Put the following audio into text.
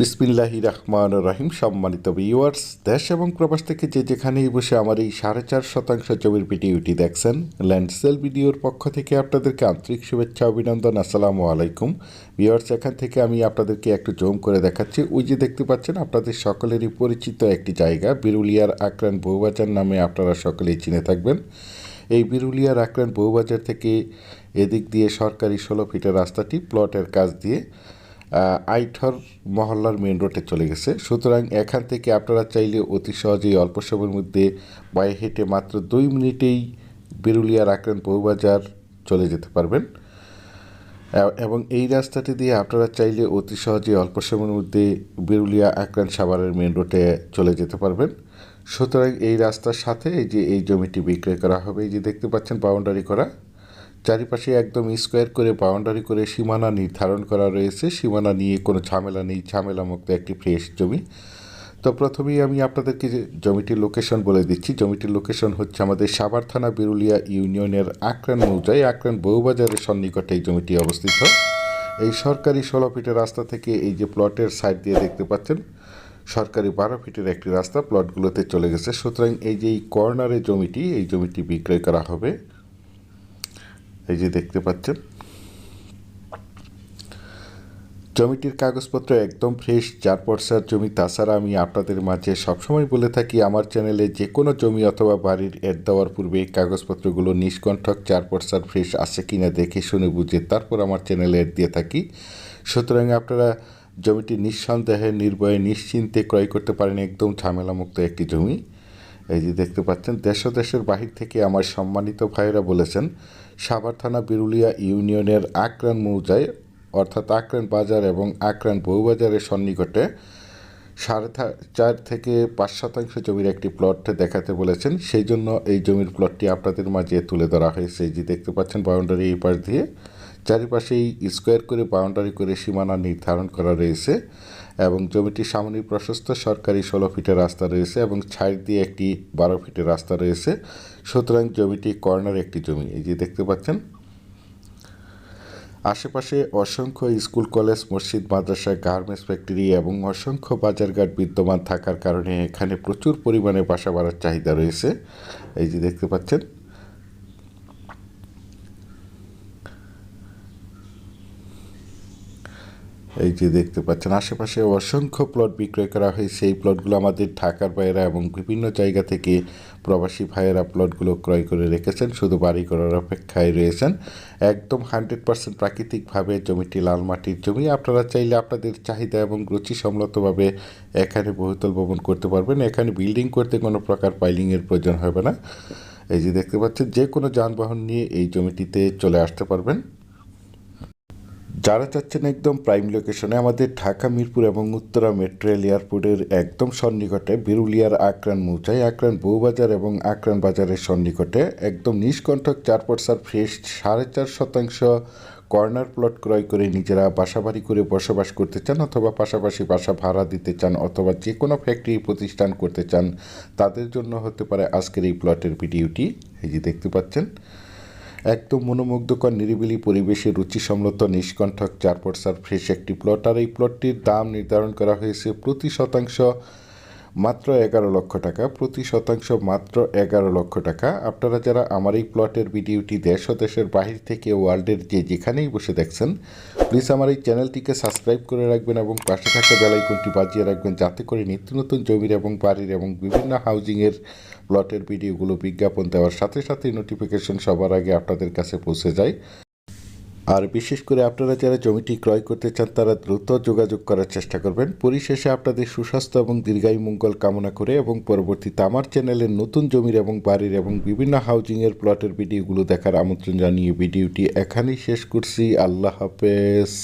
বিসমিল্লাহি রহমান রাহিম, সম্মানিত ভিউয়ার্স দেশ এবং প্রবাস থেকে যে যেখানেই বসে আমার এই সাড়ে চার শতাংশ জমির ভিডিওটি দেখছেন ল্যান্ডসেল ভিডিওর পক্ষ থেকে আপনাদেরকে আন্তরিক শুভেচ্ছা, অভিনন্দন, আসসালামু আলাইকুম। ভিউয়ার্স এখান থেকে আমি আপনাদেরকে একটু জুম করে দেখাচ্ছি। ওই যে দেখতে পাচ্ছেন, আপনাদের সকলেরই পরিচিত একটি জায়গা, বিরুলিয়ার আক্রান বউবাজার নামে আপনারা সকলেই চিনে থাকবেন। এই বিরুলিয়ার আক্রান বউবাজার থেকে এদিক দিয়ে সরকারি ষোলো ফিটের রাস্তাটি প্লটের কাজ দিয়ে আইঠর মহল্লার মেন রোডে চলে গেছে। সুতরাং এখান থেকে আপনারা চাইলে অতি সহজেই অল্প সময়ের মধ্যে পায়ে হেঁটে মাত্র দুই মিনিটেই বিরুলিয়ার আক্রান বউবাজার চলে যেতে পারবেন। এবং এই রাস্তাটি দিয়ে আপনারা চাইলে অতি সহজে অল্প সময়ের মধ্যে বিরুলিয়া আক্রান সাভারের মেন রোডে চলে যেতে পারবেন। সুতরাং এই রাস্তার সাথে এই যে এই জমিটি বিক্রয় করা হবে, এই যে দেখতে পাচ্ছেন বাউন্ডারি করা চারিপাশে একদম স্কোয়ার করে, বাউন্ডারি করে সীমানা নির্ধারণ করা রয়েছে। সীমানা নিয়ে কোনো ঝামেলা নেই, ঝামেলামুক্ত একটি ফ্রেশ জমি। তো প্রথমেই আমি আপনাদেরকে যে জমিটির লোকেশন বলে দিচ্ছি। জমিটির লোকেশন হচ্ছে আমাদের সাভার থানা বিরুলিয়া ইউনিয়নের আক্রান মৌজায়। আক্রান বউবাজারের সন্নিকটে এই জমিটি অবস্থিত। এই সরকারি ষোলো ফিটের রাস্তা থেকে এই যে প্লটের সাইড দিয়ে দেখতে পাচ্ছেন, সরকারি বারো ফিটের একটি রাস্তা প্লটগুলোতে চলে গেছে। সুতরাং এই যে এই কর্নারে জমিটি, এই জমিটি বিক্রয় করা হবে। এই যে দেখতে পাচ্ছেন। জমিটির কাগজপত্র একদম ফ্রেশ চার পর্সার জমি, তাছাড়া আমি আপনাদের মাঝে সবসময় বলে থাকি, আমার চ্যানেলে যে কোনো জমি অথবা বাড়ির এড দেওয়ার পূর্বে এই কাগজপত্রগুলো নিষ্কণ্ঠক চার পর্সার ফ্রেশ আছে কিনা দেখে শুনে বুঝে তারপর আমার চ্যানেলে এড দিয়ে থাকি। সুতরাং আপনারা জমিটি নিঃসন্দেহে, নির্ভয়ে, নিশ্চিন্তে ক্রয় করতে পারেন, একদম ঝামেলামুক্ত একটি জমি। এই যে দেখতে পাচ্ছেন, দেশ দেশের বাহির থেকে আমার সম্মানিত ভাইয়েরা বলেছেন, সাভার থানা বিরুলিয়া ইউনিয়নের আক্রান মৌজায়, অর্থাৎ আক্রান বাজার এবং আক্রান বউবাজারের সন্নিকটে সাড়ে চার থেকে পাঁচ শতাংশ জমির একটি প্লট দেখাতে বলেছেন। সেই জন্য এই জমির প্লটটি আপনাদের মাঝে তুলে ধরা হয়েছে। যে দেখতে পাচ্ছেন বাউন্ডারি এই পাশ দিয়ে। চারিপাশেই স্কোয়ার করে, বাউন্ডারি করে সীমানা নির্ধারণ করা রয়েছে এবং জমিটির সামনে প্রশস্ত সরকারি ষোলো ফিটের রাস্তা রয়েছে এবং ছাইড দিয়ে একটি বারো ফিটের রাস্তা রয়েছে। সুতরাং জমিটি কর্নার একটি জমি, এই যে দেখতে পাচ্ছেন। আশেপাশে অসংখ্য স্কুল, কলেজ, মসজিদ, মাদ্রাসা, গার্মেন্টস ফ্যাক্টরি এবং অসংখ্য বাজারঘাট বিদ্যমান থাকার কারণে এখানে প্রচুর পরিমাণে বাসা বাড়ার চাহিদা রয়েছে। এই যে দেখতে পাচ্ছেন। এই যে দেখতে পাচ্ছেন, আশেপাশে অসংখ্য প্লট বিক্রয় করা হয়েছে। এই প্লটগুলো আমাদের ঢাকার ভাইয়েরা এবং বিভিন্ন জায়গা থেকে প্রবাসী ভাইয়েরা প্লটগুলো ক্রয় করে রেখেছেন, শুধু বাড়ি করার অপেক্ষায় রয়েছেন। একদম হান্ড্রেড পার্সেন্ট প্রাকৃতিকভাবে জমিটি লাল মাটির জমি। আপনারা চাইলে আপনাদের চাহিদা এবং রুচি সম্মতভাবে এখানে বহুতল ভবন করতে পারবেন। এখানে বিল্ডিং করতে কোনো প্রকার পাইলিংয়ের প্রয়োজন হবে না। এই যে দেখতে পাচ্ছেন যে কোনো যানবাহন নিয়ে এই জমিটিতে চলে আসতে পারবেন। যারা চাচ্ছেন একদম প্রাইম লোকেশনে আমাদের ঢাকা, মিরপুর এবং উত্তরা মেট্রো রেল এয়ারপোর্টের একদম সন্নিকটে বিরুলিয়ার আক্রান মৌচাই, আক্রান বউবাজার এবং আক্রান বাজারের সন্নিকটে একদম নিষ্কণ্ঠক চার পর্সার ফ্রেশ সাড়ে চার শতাংশ কর্নার প্লট ক্রয় করে নিজেরা বাসাবাড়ি করে বসবাস করতে চান অথবা পাশাপাশি বাসা ভাড়া দিতে চান অথবা যে কোনো ফ্যাক্টরি প্রতিষ্ঠান করতে চান, তাদের জন্য হতে পারে আজকের এই প্লটের ভিডিওটি। এই যে দেখতে পাচ্ছেন একদম মনোমুগ্ধকর, নিরিবিলি পরিবেশে রুচিসম্মত, নিষ্কণ্ঠক চার পর্সার ফ্রেশ একটি প্লট আর এই প্লটটির দাম নির্ধারণ করা হয়েছে প্রতি শতাংশ মাত্র এগারো লক্ষ টাকা, প্রতি শতাংশ মাত্র এগারো লক্ষ টাকা। আপনারা যারা আমার এই প্লটের ভিডিওটি দেশ ও দেশের বাহির থেকে ওয়ার্ল্ডের যে যেখানেই বসে দেখছেন প্লিজ আমার এই চ্যানেলটিকে সাবস্ক্রাইব করে রাখবেন এবং পাশে থাকা বেলাইকনটি বাজিয়ে রাখবেন, যাতে করে নিত্য নতুন জমির এবং বাড়ির এবং বিভিন্ন হাউজিংয়ের প্লটের ভিডিওগুলো বিজ্ঞাপন দেওয়ার সাথে সাথে নোটিফিকেশন সবার আগে আপনাদের কাছে পৌঁছে যায়। আর বিশেষ করে আপনারা যারা জমিটি ক্রয় করতে চান, তারা দ্রুত যোগাযোগ করার চেষ্টা করবেন। পরিশেষে আপনাদের সুস্বাস্থ্য এবং দীর্ঘায়ু মঙ্গল কামনা করে এবং পরবর্তীতে আমার চ্যানেলের নতুন জমির এবং বাড়ির এবং বিভিন্ন হাউজিংয়ের প্লটের ভিডিওগুলো দেখার আমন্ত্রণ জানিয়ে ভিডিওটি এখানেই শেষ করছি। আল্লাহ হাফেজ।